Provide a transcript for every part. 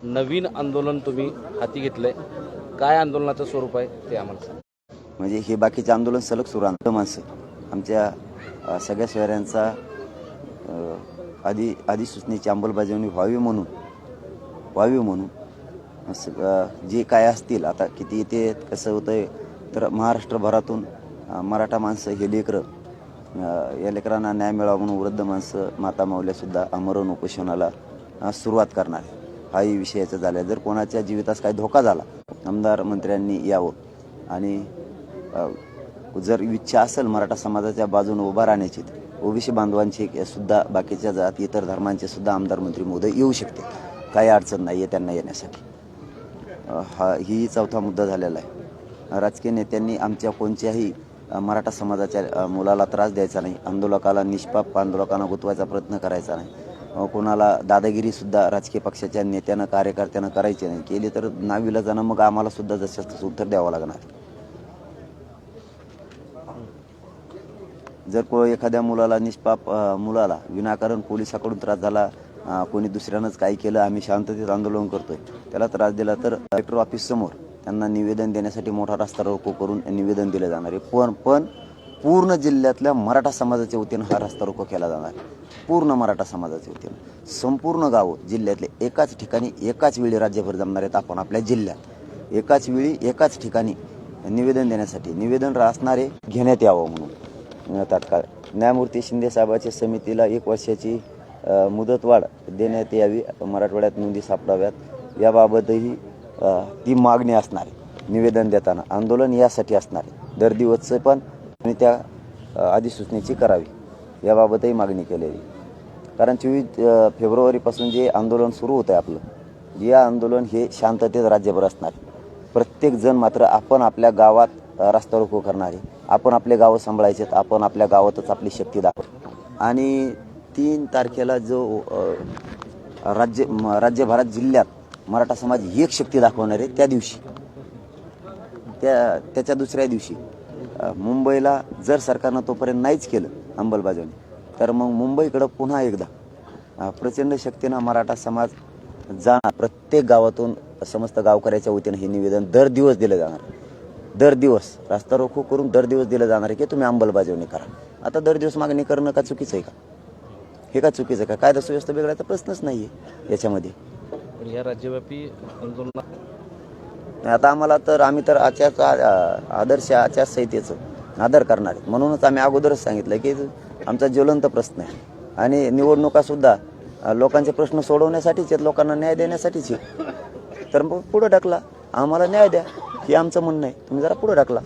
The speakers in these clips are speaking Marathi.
नवीन आंदोलन तुम्ही हाती घेतलंय. काय आंदोलनाचं स्वरूप आहे ते आम्हाला सांगा. म्हणजे हे बाकीचे आंदोलन सलग सुरू आहे. माणसं आमच्या सगळ्या शहरांचा आधी अधिसूचनेची अंमलबजावणी व्हावी म्हणून व्हावी म्हणून असं, जे काय असतील आता किती येते कसं होतं आहे तर महाराष्ट्रभरातून मराठा माणसं हे लेकरं या लेकरांना न्याय मिळावा म्हणून वृद्ध माणसं माता माऊल्यासुद्धा आमरण उपोषणाला सुरुवात करणार आहे. हाही विषयाचं झाला जर कोणाच्या जीवितास काही धोका झाला आमदार मंत्र्यांनी यावं. आणि जर इच्छा असेल मराठा समाजाच्या बाजूने उभा राहण्याची ओबीसी बांधवांचे सुद्धा बाकीच्या जात इतर धर्मांचे सुद्धा आमदार मंत्री महोदय येऊ शकते काही अडचण नाही आहे त्यांना येण्यासाठी. हा ही चौथा मुद्दा झालेला आहे. राजकीय नेत्यांनी आमच्या कोणत्याही मराठा समाजाच्या मुलाला त्रास द्यायचा नाही आंदोलकाला निष्पाप आंदोलकांना गुंतवायचा प्रयत्न करायचा नाही. कोणाला दादागिरीसुद्धा राजकीय पक्षाच्या नेत्यानं कार्यकर्त्यानं करायची नाही. केली तर नावीला जाणं मग आम्हाला सुद्धा जसं तसं उत्तर द्यावं लागणार. जर को एखाद्या मुलाला निष्पाप मुलाला विनाकारण पोलिसाकडून त्रास झाला कोणी दुसऱ्यानंच काही केलं आम्ही शांततेत आंदोलन करतोय त्याला त्रास दिला तर कलेक्टर ऑफिस समोर त्यांना निवेदन देण्यासाठी मोठा रस्ता रोको करून निवेदन दिलं जाणार आहे. पण पण पूर्ण जिल्ह्यातल्या मराठा समाजाच्या वतीनं हा रस्ता रोको केला जाणार. पूर्ण मराठा समाजाच्या वतीनं. संपूर्ण गावं जिल्ह्यातले एकाच ठिकाणी एकाच वेळी राज्यभर जमणार आहेत आपण आपल्या जिल्ह्यात. एकाच वेळी एकाच ठिकाणी निवेदन देण्यासाठी निवेदन असणारे घेण्यात यावं म्हणून. तात्काळ. न्यायमूर्ती शिंदे साहेबाच्या समितीला एक वर्षाची मुदतवाढ देण्यात यावी मराठवाड्यात नोंदी सापडाव्यात. याबाबतही ती मागणी असणार आहे. निवेदन देताना आंदोलन यासाठी असणार आहे. दर दिवसचं पण आणि त्या अधिसूचनेची करावी. याबाबतही मागणी केलेली. कारण चोवीस फेब्रुवारीपासून जे आंदोलन सुरू होतं आहे आपलं जे आंदोलन हे शांततेत राज्यभर असणार. प्रत्येकजण प्रत्येक जण मात्र आपण आपल्या गावात रस्ता रोको करणारे. आपण आपले गावं सांभाळायचे आपण आपल्या गावातच आपली शक्ती दाखव. आणि तीन तारखेला जो राज्य राज्यभरात जिल्ह्यात मराठा समाज एक शक्ती दाखवणार आहे त्या दिवशी. त्या त्याच्या दुसऱ्या दिवशी. मुंबईला जर सरकारनं तोपर्यंत नाहीच केलं अंमलबजावणी तर मग मुंबईकडं पुन्हा एकदा प्रचंड शक्तीनं मराठा समाज जाणार. प्रत्येक गावातून समस्त गावकऱ्याच्या वतीनं हे निवेदन दर दिवस दिलं जाणार. दर दिवस रास्ता रोखो करून दर दिवस दिलं जाणार आहे की तुम्ही अंमलबजावणी करा. आता दर दिवस मागणी करणं का चुकीचं आहे का? हे का चुकीचं आहे का? कायदा सुव्यवस्था बिघडायचा प्रश्नच नाही आहे याच्यामध्ये या राज्यव्यापी आंदोलनात आता आम्हाला तर आम्ही तर आचार आ- आदर्श आचारसंहितेचं आदर करणार आहे. म्हणूनच आम्ही अगोदरच सांगितलं की आमचा ज्वलंत प्रश्न आहे. आणि निवडणुका सुद्धा अ, लोकांचे प्रश्न सोडवण्यासाठीच आहेत लोकांना न्याय देण्यासाठीच आहे तर मग पुढं ढकला. आम्हाला न्याय द्या हे आमचं म्हणणं आहे. तुम्ही जरा पुढं ढकला.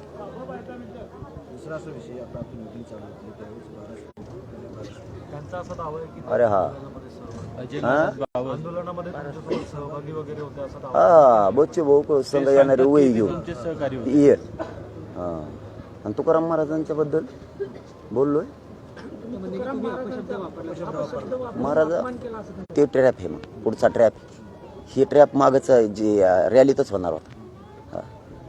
त्यांचा असा दावा आहे की अरे हा. हा? आंदोलनामध्ये तुमच्यासोबत सहभागी वगैरे होते असा दावा. हा बच्चे भाऊ संघ येणारे वही घेऊन. ये. हा. आणि तुकाराम महाराजांच्या बद्दल बोललोय? महाराज ते ट्रॅप आहे मग. पुढचा ट्रॅप ही ट्रॅप मागच जे रॅलीतच होणार होता. हा.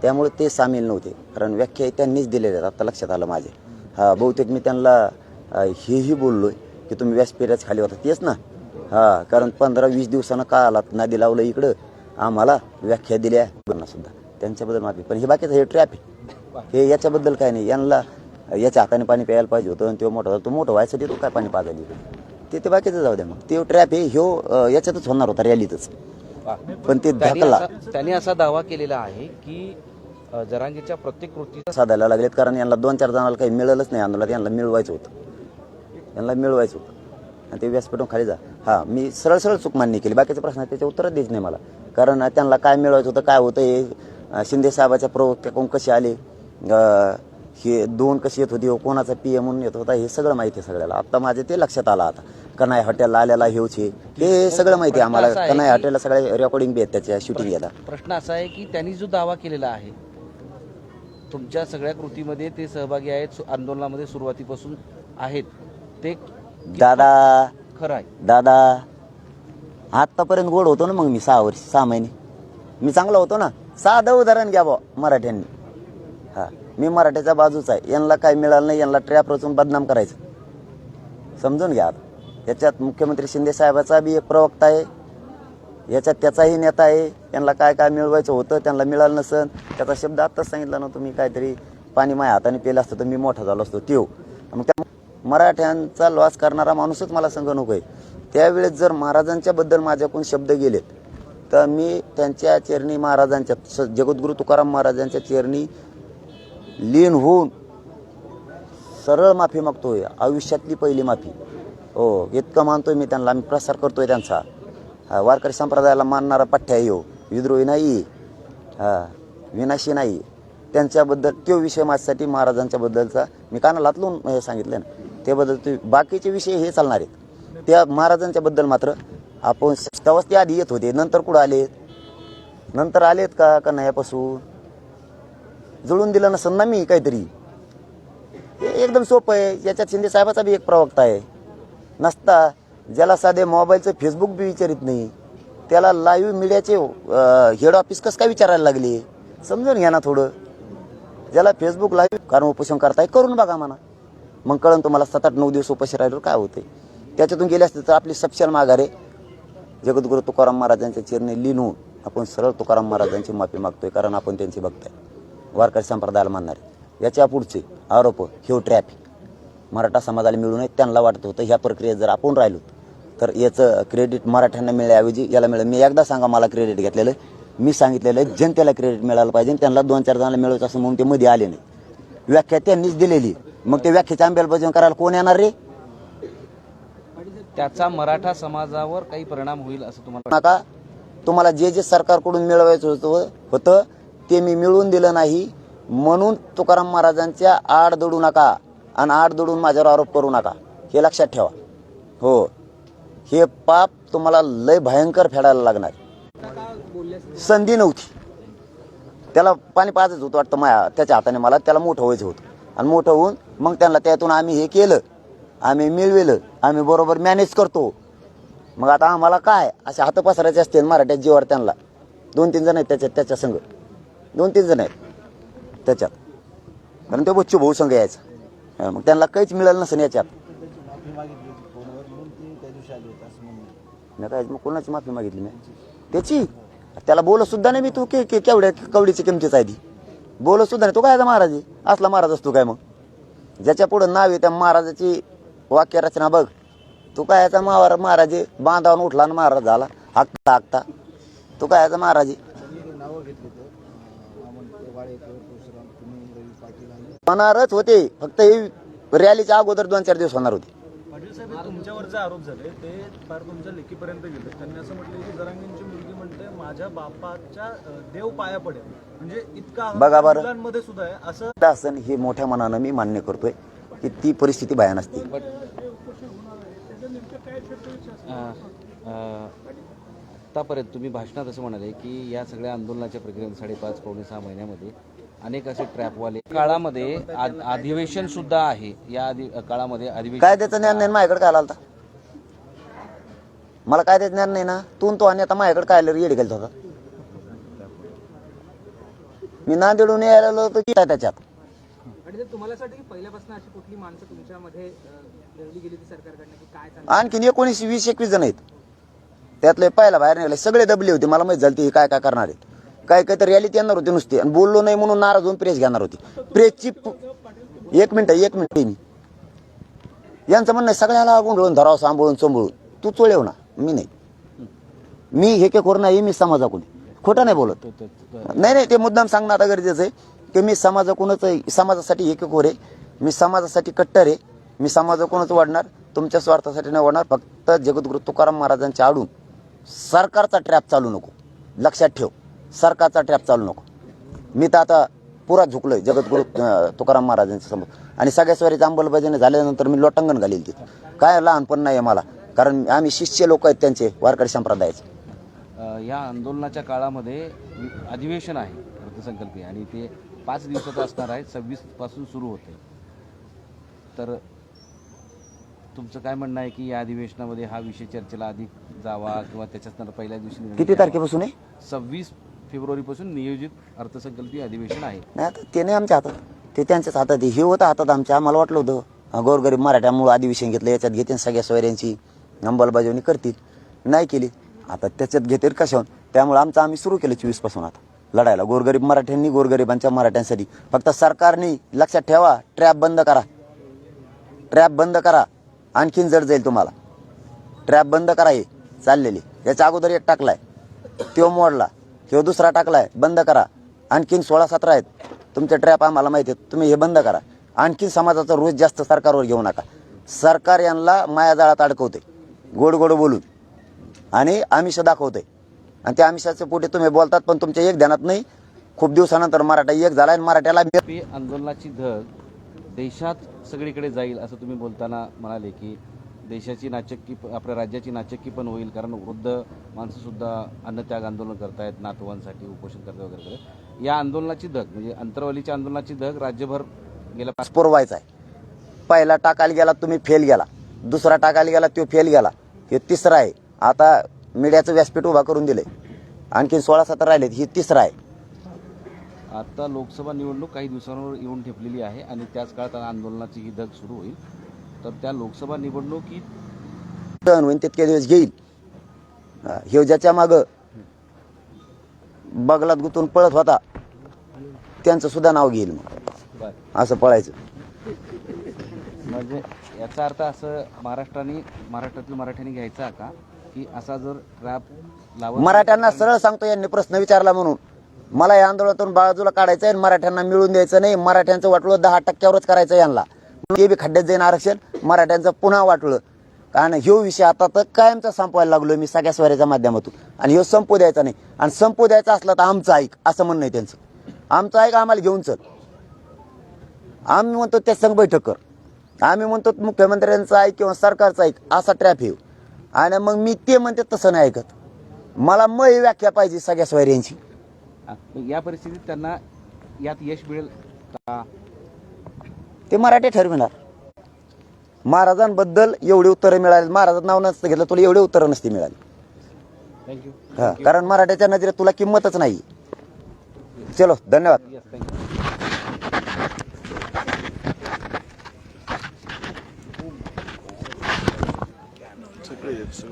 त्यामुळे ते सामील नव्हते. कारण व्याख्या त्यांनीच दिलेल्या आहेत. आता लक्षात आलं माझे. हा बहुतेक मी त्यांना हेही बोललोय की तुम्ही व्यासपेऱ्याच खाली होता. तेच ना. हा कारण पंधरा वीस दिवसानं का आलात नादी लावलं इकडं. आम्हाला व्याख्या दिल्या. सुद्धा. त्यांच्याबद्दल माफी. पण हे बाकीचं हे ट्रॅप आहे हे याच्याबद्दल काय नाही. यांना याच्या हाताने पाणी प्यायला पाहिजे होतं आणि तो मोठा होता. तो मोठं व्हायसाठी तो काय पाणी पाजायला ते ते बाकीचं जाऊ द्या मग. ते ट्रॅप आहे ह्यो याच्यातच होणार होता रॅलीतच पण ते असा- त्यांनी असा दावा केलेला आहे की जरांगीच्या प्रत्येक कृतीचा साधायला लागलेत. कारण यांना दोन चार जणांना काही मिळालंच नाही. आंदोलनात यांना मिळवायचं होतं. यांना मिळवायचं होतं. आणि ते व्यासपीठून खाली जा. हा मी सरळ सरळ चूक मान्य केली. बाकीचे प्रश्न त्याचे उत्तरच द्यायचं नाही मला. कारण त्यांना काय मिळवायचं होतं काय होतं हे शिंदे साहेबाच्या प्रवक्त्याकडून कसे आले हे दोन कशी येत होती कोणाचा पी म्हणून येत होता हे सगळं माहिती आहे सगळ्याला. आता माझे ते लक्षात आलं आता. कनाय हॉटेलला आलेला हेच हे हे सगळं माहिती आहे आम्हाला. कनाय हॉटेलला सगळ्या रेकॉर्डिंग बी आहेत त्याच्या शूटिंग येतात प्रश्न असा आहे की त्यांनी जो दावा केलेला आहे तुमच्या सगळ्या कृतीमध्ये ते सहभागी आहेत आंदोलनामध्ये सुरुवातीपासून आहेत. ते दादा. खरं आहे दादा. आत्तापर्यंत गोड होतो ना मग मी सहा वर्ष सहा महिने. मी चांगला होतो ना. साधं उदाहरण घ्या बा मराठ्यांनी. हा मी मराठ्याच्या बाजूचा आहे. यांना काय मिळालं नाही यांना ट्रॅप रचून बदनाम करायचं. समजून घ्या आता. याच्यात मुख्यमंत्री शिंदे साहेबाचा बी एक प्रवक्ता आहे. याच्यात त्याचाही नेता आहे. त्यांना काय काय मिळवायचं होतं त्यांना मिळालं नसन. त्याचा शब्द आत्ताच सांगितला ना तुम्ही काहीतरी पाणी माझ्या हाताने पेलं असतं तर मी मोठा झालो असतो. त्यो मग त्या मराठ्यांचा लॉस करणारा माणूसच मला संघ नको आहे त्यावेळेस जर महाराजांच्याबद्दल माझ्याकडून शब्द गेलेत तर मी त्यांच्या चरणी महाराजांच्या स- जगद्गुरू तुकाराम महाराजांच्या चरणी लीन होऊन सरळ माफी मागतोय. आयुष्यातली पहिली माफी. हो इतकं मानतोय मी त्यांना. मी प्रसार करतोय त्यांचा. हा, वारकरी संप्रदायाला मानणारा पठ्ठ्या येऊ विद्रोही नाही. हा विनाशी नाही. त्यांच्याबद्दल तो विषय माझ्यासाठी महाराजांच्याबद्दलचा मी कानाला लातलून हे सांगितलं ना. त्याबद्दल ते बाकीचे विषय हे चालणार आहेत. त्या महाराजांच्याबद्दल मात्र आपण तेव्हाच ते आधी येत होते. नंतर कुठं आले? नंतर आलेत का? का यापासून? जुळून दिलं नसेल ना मी काहीतरी. हे एकदम सोपं आहे. याच्यात शिंदे साहेबाचा बी एक प्रवक्ता आहे. नसता. ज्याला साधे मोबाईलचं फेसबुक बी विचारित नाही. त्याला लाईव्ह मीडियाचे हेड ऑफिस कसं काय विचारायला लागले? समजून घ्या ना थोडं. ज्याला फेसबुक लाईव्ह कारण उपोषण करताय करून बघा म्हणा. मग कळून तुम्हाला सात आठ नऊ दिवस उपाशी राहिल्यावर काय होते त्याच्यातून गेले असते तर आपली सपशाल माघारे जगद्गुरु तुकाराम महाराजांच्या चिरणे लीन होऊन आपण सरळ तुकाराम महाराजांची माफी मागतोय कारण आपण त्यांची बघताय वारकरी संप्रदायाला मानणार. याच्या पुढचे आरोप ह्यो ट्रॅफिक मराठा समाजाला मिळू नये त्यांना वाटत होतं ह्या प्रक्रियेत जर आपण राहिलो तर याचं क्रेडिट मराठ्यांना मिळण्याऐवजी याला मिळेल. मी एकदा सांगा मला क्रेडिट घेतलेलं मी सांगितलेलं आहे, जनतेला क्रेडिट मिळालं पाहिजे त्यांना दोन चार जणांना मिळवायचं असं म्हणून ते मध्ये आले नाही. व्याख्या त्यांनीच दिलेली मग ते व्याख्याची अंमलबजावणी करायला कोण येणार रे? त्याचा मराठा समाजावर काही परिणाम होईल असं तुम्हाला नका. तुम्हाला जे जे सरकारकडून मिळवायचं होतं होतं ते मी मिळवून दिलं नाही. म्हणून तुकाराम महाराजांच्या आड दडू नका आणि आड दडून माझ्यावर आरोप करू नका. हे लक्षात ठेवा. हो. हे पाप तुम्हाला लय भयंकर फेडायला लागणार. संधी नव्हती. त्याला पाणी पाजायचं होतं वाटतं माया त्याच्या हाताने मला त्याला मोठं व्हायचं होतं. आणि मोठं होऊन मग त्यांना त्यातून आम्ही हे केलं. आम्ही मिळविलं. आम्ही बरोबर मॅनेज करतो. मग आता आम्हाला काय? असे हात पसरायचे असते मराठ्यात जीवावर त्यांना. दोन तीन जण आहेत त्याच्यात त्याच्या संघ दोन तीन जण आहेत त्याच्यात. कारण ते बच्चू भाऊ संघ यायचा. मग त्यांना काहीच मिळालं नसेल याच्यात. नाही काय मग कोणाची माफी मागितली नाही त्याची? त्याला बोलत सुद्धा नाही मी तू के केवढ्या कवडीची किमतीच आहे ती? बोलत सुद्धा नाही. तो काय महाराज आहे? असला महाराज असतो काय मग? ज्याच्या पुढं नाव आहे त्या महाराजाची वाक्यरचना बघ. तू काय याचा महाराज महाराज बांधावून उठला आणि महाराज झाला. हाकता हाकता. तू काय याचा महाराज? होणारच होते. फक्त हे रॅलीच्या अगोदर दोन चार दिवस होणार होते. पाटील साहेब तुमच्यावर जे आरोप झाले. ते फार तुमच्या लेखीपर्यंत गेले. त्यांनी असं म्हटलं की जरांगींची मुलगी म्हणते माझ्या बापाच्या देव पाया पडेल. म्हणजे इतका बघा बरं. मुलांमध्ये सुद्धा आहे. असं असं हे मोठ्या मनानं मी मान्य करतोय की ती परिस्थिती भयान असते. अं, आतापर्यंत तुम्ही भाषणात असं म्हणाले की या सगळ्या आंदोलनाच्या प्रक्रियेत साडेपाच पावणे सहा महिन्यामध्ये अनेक असे ट्रॅपवाले काळामध्ये आ- अधिवेशन सुद्धा आहे. या अधि काळामध्ये अधिवेशन कायद्याचं ज्ञान नाही माझ्याकडे काय आला मला कायद्याचं ज्ञान नाही ना. तू न तो आणि आता माझ्याकडे काय आलं येडी गेलत होता. मी नांदेडून यायला आलो काय त्याच्यात. काय आणखीन एकोणीस वीस एकवीस जण आहेत. त्यातले पहिला बाहेर निघाले. सगळे दबले होते. मला माहीत झालं ते काय काय करणार आहेत. काय काय तर रॅलीत येणार होते नुसते. आणि बोललो नाही म्हणून नाराज होऊन प्रेस घेणार होती. प्रेसची एक मिनिट एक मिनिट मी यांचं म्हणणं सगळ्याला गुंडळून धरावं सांभाळून चंबळून. तू चोळेव ना. मी नाही. मी हे के खोर नाही मी समाजाकडून. खोटं नाही बोलत. नाही नाही ते मुद्दाम सांगणं आता गरजेचं आहे की मी समाजाकडूनच आहे. समाजासाठी खोर आहे. मी समाजासाठी कट्टर आहे. मी समाजाकडूनच वाढणार. तुमच्या स्वार्थासाठी नाही वाढणार. फक्त जगद्गुरु तुकाराम महाराजांच्या आडून सरकारचा ट्रॅप चालू नको. लक्षात ठेव. सरकारचा ट्रॅप चालू नको. मी तर आता पुरा झुकलोय जगद्गुरु अं, तुकाराम महाराजांच्या समोर. आणि सगळ्या स्वारीची अंमलबजावणी झाल्यानंतर मी लोटांगण घालील तिथं. काय लहानपण नाही आहे मला. कारण आम्ही शिष्य लोक आहेत त्यांचे वारकरी संप्रदायाचे. या आंदोलनाच्या काळामध्ये अधिवेशन आहे अर्थसंकल्पीय आणि ते पाच दिवसाचं असणार आहे सव्वीसपासून सुरू होते. तर तुमचं काय म्हणणं आहे की या अधिवेशनामध्ये हा विषय चर्चेला अधिक जावा किंवा त्याच्यात पहिल्या दिवशी किती? तारखेपासून आहे? सव्वीस फेब्रुवारीपासून नियोजित अर्थसंकल्पीय अधिवेशन आहे. नाही आता ते नाही आमच्या हातात. ते त्यांच्याच हातात. हे होतं हातात आमच्या. आम्हाला वाटलं होतं गोरगरीब मराठ्यामुळं अधिवेशन घेतलं याच्यात घेते सगळ्या सोयऱ्यांची. अंमलबजावणी करतील. नाही केली आता त्याच्यात घेतील कशावर त्यामुळे आमचं आम्ही सुरू केलं चोवीसपासून आता. लढायला गोरगरीब मराठ्यांनी गोरगरिबांच्या मराठ्यांसाठी. फक्त सरकारने लक्षात ठेवा ट्रॅप बंद करा. ट्रॅप बंद करा. आणखीन जड जाईल तुम्हाला. ट्रॅप बंद करा हे. चाललेली. याच्या अगोदर एक टाकलाय. तो मोडला. किंवा दुसरा टाकलाय. बंद करा. आणखीन सोळा सतरा आहेत. तुमचे ट्रॅप आम्हाला माहिती आहेत. तुम्ही हे बंद करा. आणखीन समाजाचा रोज जास्त सरकारवर घेऊ नका. सरकार यांना मायाजाळात अडकवते गोड गोड बोलून. आणि आमिष दाखवते आणि त्या आमिषाच्या पोटी तुम्ही बोलतात पण तुमच्या एक ध्यानात नाही. खूप दिवसानंतर मराठा एक झाला आणि मराठ्याला आंदोलनाची धग देशात सगळीकडे जाईल असं तुम्ही बोलताना म्हणाले की देशाची नाचक्की आपल्या राज्याची नाचक्की पण होईल कारण वृद्ध माणसंसुद्धा अन्नत्याग आंदोलन करतायत नातवांसाठी उपोषण करतात वगैरे वगैरे या आंदोलनाची धग म्हणजे अंतरवालीच्या आंदोलनाची धग राज्यभर गेल्या पाच पुरवायचा आहे पहिला टाकायला गेला तुम्ही फेल गेला. दुसरा टाकायला गेला तो फेल गेला. हे तिसरा आहे. आता मीडियाचं व्यासपीठ उभा करून दिलंय. आणखीन सोळा सतरा राहिलेत ही तिसरा आहे. आता लोकसभा निवडणूक काही दिवसांवर येऊन ठेपलेली आहे आणि त्याच काळात आंदोलनाची ही धग सुरू होईल. तर त्या लोकसभा निवडणुकीत होईन तितके दिवस घेईल. हा, ज्याच्या माग बगलात गुतून पळत होता. त्यांचं सुद्धा नाव घेईल मग. असं पळायचं. म्हणजे याचा अर्थ असं महाराष्ट्राने महाराष्ट्रातील मराठ्यांनी घ्यायचा का? की असा जर रॅप लावत मराठ्यांना सरळ सांगतो यांनी प्रश्न विचारला म्हणून. मला या आंदोलनातून बाजूला काढायचं आहे मराठ्यांना मिळून द्यायचं नाही. मराठ्यांचं वाटलं दहा टक्क्यावरच करायचं यांना. ते बी खड्ड्यात जाईन आरक्षण मराठ्यांचं पुन्हा वाटलं कारण ह्यो विषय आता तर कायमचा संपवायला लागलो मी सगळ्या स्वाऱ्याच्या माध्यमातून. आणि ह्यो संपू द्यायचा नाही. आणि संपू द्यायचा असला तर आमचं ऐक असं म्हणणं आहे त्यांचं. आमचं ऐक आम्हाला घेऊन चल. आम्ही म्हणतो त्या संघ बैठक कर. आम्ही म्हणतो मुख्यमंत्र्यांचं ऐक किंवा सरकारचं ऐक असा ट्रॅप येऊ. आणि मग मी ते म्हणते तसं नाही ऐकत. मला मग ही व्याख्या पाहिजे सगळ्या स्वैर्यांची या परिस्थितीत त्यांना यात यश मिळेल का? ते मराठी ठरविणार. महाराजांबद्दल एवढी उत्तरं मिळाली. महाराजांचं नाव नसतं घेतलं तुला एवढी उत्तरं नसती मिळाली. थँक्यू हा कारण मराठ्याच्या नजरेत तुला किंमतच नाही. चलो धन्यवाद. येस थँक्यू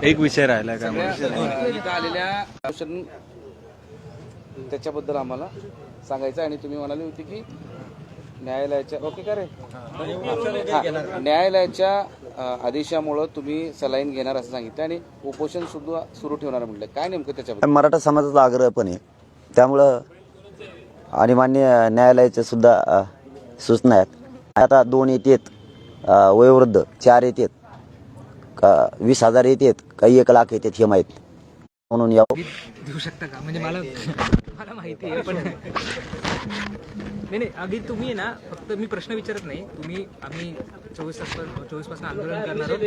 एक विषय राहिला का? इथं आलेल्या औषध त्याच्याबद्दल आम्हाला सांगायचं आणि तुम्ही म्हणाली होती की न्यायालयाच्या ओके का रे हा, न्यायालयाच्या आदेशामुळं तुम्ही सलाईन घेणार असं सांगितलं आणि उपोषण सुद्धा सुरू ठेवणार म्हटलं. काय नेमकं त्याच्याबद्दल? मराठा समाजाचा आग्रह पण आहे. त्यामुळं आणि मान्य न्यायालयाच्या सुद्धा अ, सूचना आहेत. आता दोन येतात अ, वयोवृद्ध चार येतात का वीस हजार येतात काही एक लाख येतात हे माहीत. म्हणून या देऊ शकता का? म्हणजे मला मला माहिती आहे पण नाही नाही अगदी तुम्ही आहे ना फक्त मी प्रश्न विचारत नाही. तुम्ही आम्ही चोवीस तास चोवीसपासून आंदोलन करणार आहोत.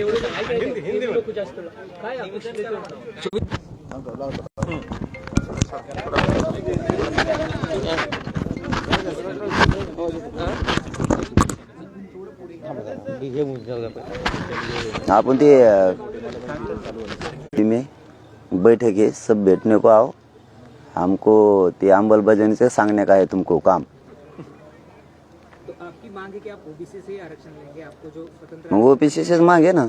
आपण ते अ, में बैठक है सब बैठने को आओ। हमको ते अंमलबजावनी से सांगने का है तुमको काम। तो आपकी मांग है कि आप ओबीसी से आरक्षण लेंगे आपको जो स्वतंत्र मग ओपीसी से मांगे ना?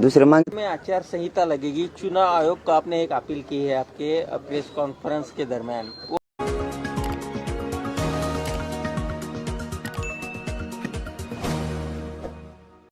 दूसरे मांगे? में आचार संहिता लगेगी चुनाव आयोग को आपने एक अपील की है आपके प्रेस कॉन्फ्रेंस के दरमियान।